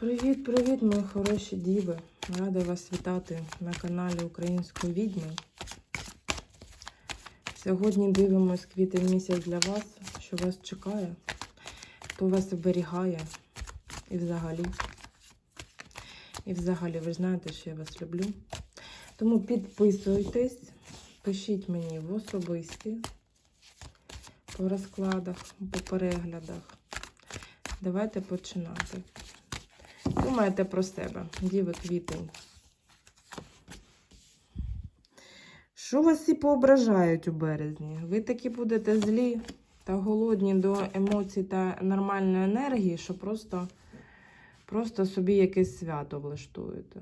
Привіт-привіт, мої хороші діви. Рада вас вітати на каналі Української відьми. Сьогодні дивимось квітень місяць для вас, що вас чекає, хто вас оберігає і взагалі. І взагалі, ви знаєте, що я вас люблю. Тому підписуйтесь, пишіть мені в особисті по розкладах, по переглядах. Давайте починати. Думайте про себе, діви квітень. Що вас всі поображають у березні? Ви такі будете злі та голодні до емоцій та нормальної енергії, що просто, просто собі якесь свято влаштуєте.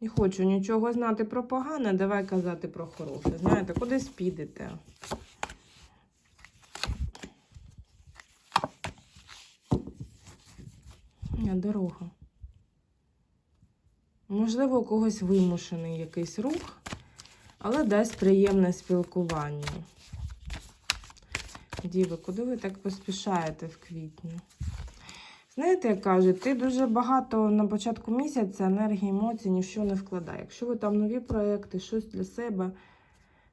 Не хочу нічого знати про погане, давай казати про хороше. Знаєте, кудись підете. Дорога. Можливо, у когось вимушений якийсь рух, але дасть приємне спілкування. Діви, куди ви так поспішаєте в квітні? Знаєте, як кажуть, ти дуже багато на початку місяця енергії, емоцій, нічого не вкладає. Якщо ви там нові проекти, щось для себе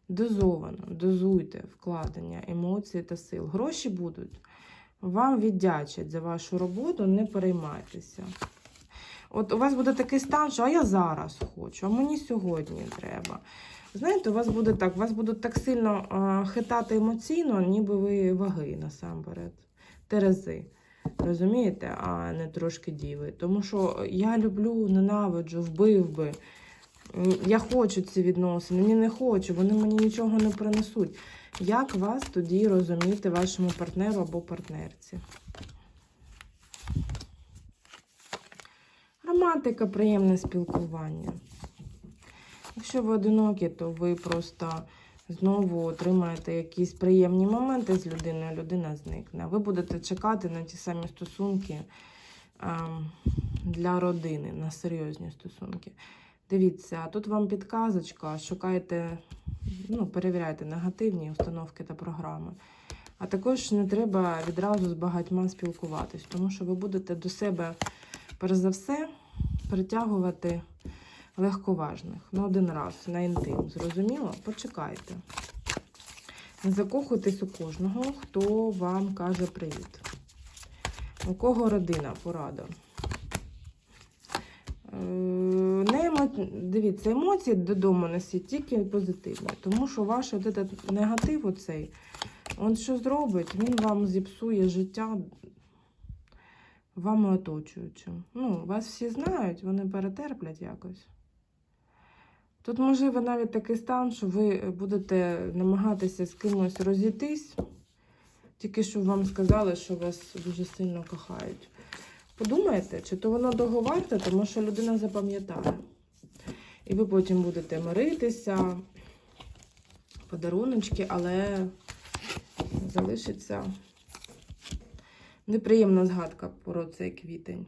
дозовано, дозуйте вкладення емоцій та сил. Гроші будуть вам віддячать за вашу роботу, не переймайтеся. От у вас буде такий стан, що а я зараз хочу, а мені сьогодні треба. Знаєте, у вас буде так, вас будуть так сильно а, хитати емоційно, ніби ви ваги насамперед, терези. Розумієте, а не трошки діви. Тому що я люблю, ненавиджу, вбив би. Я хочу ці відносини, ні не хочу, вони мені нічого не принесуть. Як вас тоді розуміти вашому партнеру або партнерці? Романтика, приємне спілкування. Якщо ви одинокі, то ви просто знову отримаєте якісь приємні моменти з людиною, людина зникне. Ви будете чекати на ті самі стосунки ем, для родини, на серйозні стосунки. Дивіться, тут вам підказочка, шукайте, ну, перевіряйте негативні установки та програми. А також не треба відразу з багатьма спілкуватись, тому що ви будете до себе, перш за все, притягувати легковажних. Ну, один раз на інтим. Зрозуміло? Почекайте. Не закохуйтесь у кожного, хто вам каже привіт. У кого родина, порада. Е, Дивіться, емоції додому несіть тільки позитивні, тому що ваш от этот негатив оцей, він що зробить, він вам зіпсує життя вами оточуючим. Ну, вас всі знають, вони перетерплять якось. Тут можливо навіть такий стан, що ви будете намагатися з кимось розійтись, тільки що вам сказали, що вас дуже сильно кохають. Подумайте, чи то воно того варте, тому що людина запам'ятає. І ви потім будете миритися, подаруночки, але залишиться неприємна згадка про цей квітень.